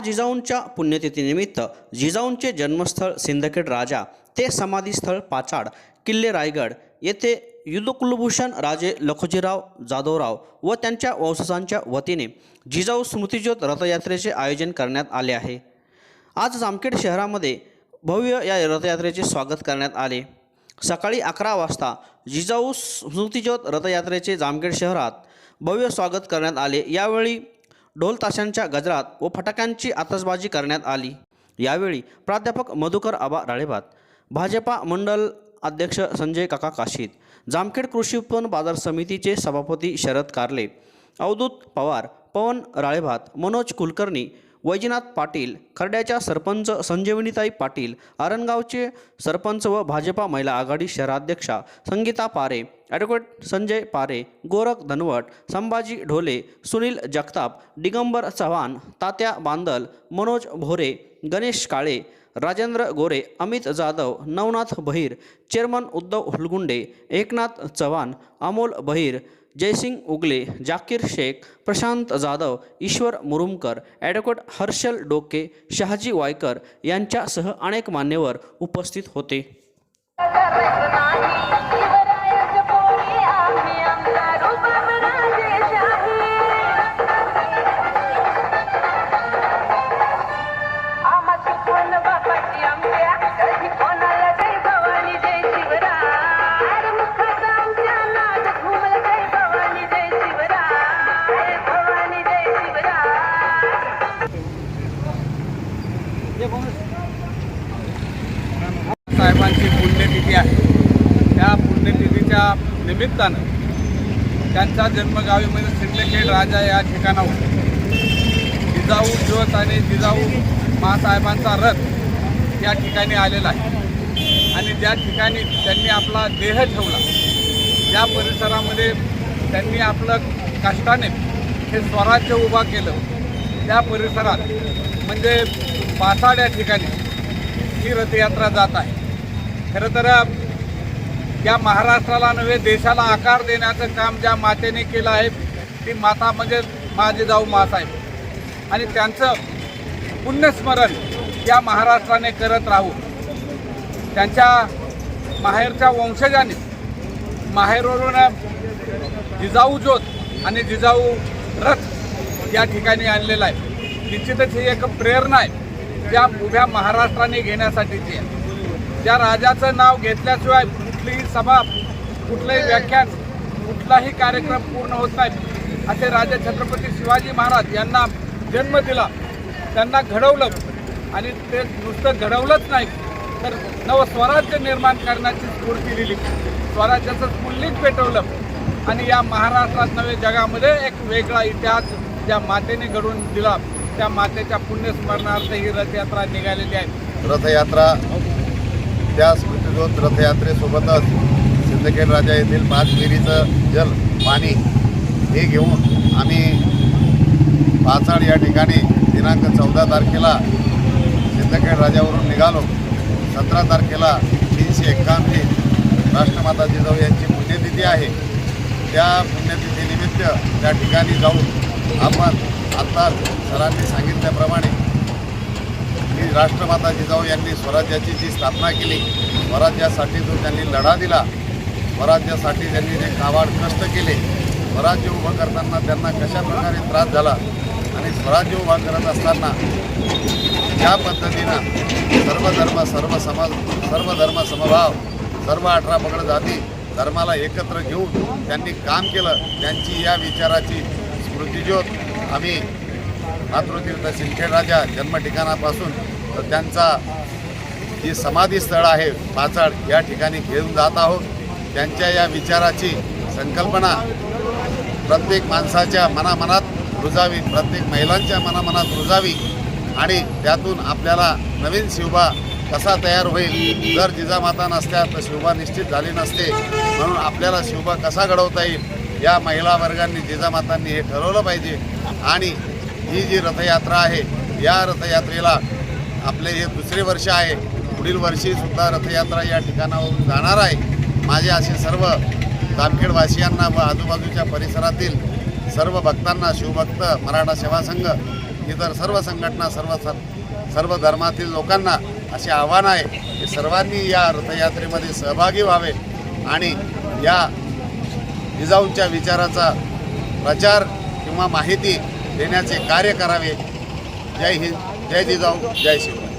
जिजाऊंच्या पुण्यतिथीनिमित्त जिजाऊंचे जन्मस्थळ सिंदखेड राजा ते समाधीस्थळ पाचाड किल्ले रायगड येथे युद्धकुलभूषण राजे लखोजीराव जाधवराव व त्यांच्या वंशजांच्या वतीने जिजाऊ स्मृतिज्योत रथयात्रेचे आयोजन करण्यात आले आहे. आज जामखेड शहरामध्ये भव्य या रथयात्रेचे स्वागत करण्यात आले. सकाळी अकरा वाजता जिजाऊ स्मृतिज्योत रथयात्रेचे जामखेड शहरात भव्य स्वागत करण्यात आले. यावेळी ढोल ताशांच्या गजरात व फटाक्यांची आतषबाजी करण्यात आली. यावेळी प्राध्यापक मधुकर आबा राळेभात भाजपा मंडल अध्यक्ष संजय काका काशीद जामखेड कृषी उत्पन्न बाजार समितीचे सभापती शरद कारले अवधूत पवार पवन राळेभात मनोज कुलकर्णी वैजनाथ पाटील खर्ड्याच्या सरपंच संजीवनीताई पाटील आरणगावचे सरपंच व भाजपा महिला आघाडी शहराध्यक्षा Sangeeta Pare advocate Sanjay Pare Gorakh Dhanwat Sambhaji Dhole Sunil Jagtap Digambar Chavan Tatya Bandal Manoj Bhore Ganesh Kale Rajendra Gore Amit Jadhav Navnath Bahir chairman Uddhav Hulgunde Eknath Chavan Amol Bahir Jaysing Ugale Zakir Shaikh Prashant Jadhav Ishwar Murumkar advocate Harshal Doke Shahaji Waykar यांच्यासह अनेक मान्यवर उपस्थित होते. साहेबांची पुण्यतिथी आहे. त्या पुण्यतिथीच्या निमित्तानं त्यांचा जन्मगावी म्हणजे सिंदखेड राजा या ठिकाणावर जिजाऊ ज्योत आणि जिजाऊ मासाहेबांचा रथ या ठिकाणी आलेला आहे. आणि ज्या ठिकाणी त्यांनी आपला देह ठेवला या परिसरामध्ये त्यांनी आपलं कष्टाने हे स्वराज्य उभा केलं. त्या परिसरात म्हणजे पासाड या ठिकाणी ही रथयात्रा जात आहे. खरं तर या महाराष्ट्राला नव्हे देशाला आकार देण्याचं काम ज्या मातेने केलं आहे ती माता म्हणजे माझे जाऊ मासाहेब आणि त्यांचं पुण्यस्मरण या महाराष्ट्राने करत राहू. त्यांच्या माहेरच्या वंशजाने माहेरवरून जिजाऊ ज्योत आणि जिजाऊ रथ या ठिकाणी आणलेला आहे. निश्चितच ही एक प्रेरणा आहे ज्या उभ्या महाराष्ट्राने घेण्यासाठीची आहे. ज्या राजाचं नाव घेतल्याशिवाय कुठलीही सभा कुठलंही व्याख्यान कुठलाही कार्यक्रम पूर्ण होत नाही. असे राजा छत्रपती शिवाजी महाराज यांना जन्म दिला. त्यांना घडवलं आणि ते नुसतं घडवलंच नाही तर नवस्वराज्य निर्माण करण्याची स्फूर्ती दिली. स्वराज्याचं स्फुल्लिंग पेटवलं. आणि या महाराष्ट्रात नवे जगामध्ये एक वेगळा इतिहास ज्या मातेने घडवून दिला. त्या मातेच्या पुण्यस्मरणार्थ ही रथयात्रा निघालेली आहे. रथयात्रा त्या स्मृतिजोत रथयात्रेसोबतच सिंदखेड राजा येथील पाच विहिरीचं जल पाणी हे घेऊन आम्ही पाचाड या ठिकाणी दिनांक चौदा तारखेला सिंदखेड राजावरून निघालो. सतरा तारखेला तीनशे एक्कावन्न राष्ट्रमाता जिजाऊ यांची पुण्यतिथी आहे. त्या पुण्यतिथीनिमित्त त्या ठिकाणी जाऊन आपण आता सरांनी सांगितल्याप्रमाणे राष्ट्रमाता जिजाऊ यांनी स्वराज्याची जी स्थापना केली स्वराज्यासाठी जो त्यांनी लढा दिला स्वराज्यासाठी त्यांनी जे कावाड कष्ट केले स्वराज्य उभं करताना त्यांना कशा प्रकारे त्रास झाला आणि स्वराज्य उभा करत असताना ज्या पद्धतीनं सर्व धर्म सर्व समाज सर्व धर्म समभाव सर्व अठरा पगड जाती धर्माला एकत्र घेऊन त्यांनी काम केलं. त्यांची या विचाराची स्मृतिज्योत आम्ही मातृतीर्थ सिंदखेड राजा तर त्यांचा जी समाधी स्थळ आहे पाचाड या ठिकाणी घेऊन जात आहोत. त्यांच्या या विचाराची संकल्पना प्रत्येक माणसाच्या मनामनात रुजावी प्रत्येक महिलांच्या मनामनात रुजावी आणि त्यातून आपल्याला नवीन शिवबा कसा तयार होईल जर जिजामाता नसत्या तर शिवबा निश्चित झाली नसते. म्हणून आपल्याला शिवबा कसा घडवता येईल या महिला वर्गांनी जिजामातांनी हे ठरवलं पाहिजे. आणि ही जी रथयात्रा आहे या रथयात्रेला आपले हे दुसरे वर्ष आहे. पुढील वर्षीसुद्धा रथयात्रा या ठिकाणावरून जाणार आहे. माझे असे सर्व जामखेडवासियांना व आजूबाजूच्या परिसरातील सर्व भक्तांना शिवभक्त मराठा सेवा संघ इतर सर्व संघटना सर्व सर्व धर्मातील लोकांना असे आव्हान आहे की सर्वांनी या रथयात्रेमध्ये सहभागी व्हावे आणि या जिजाऊंच्या विचाराचा प्रचार किंवा माहिती देण्याचे कार्य करावे. जय हिंद जय जिजाऊ जय शिवराय.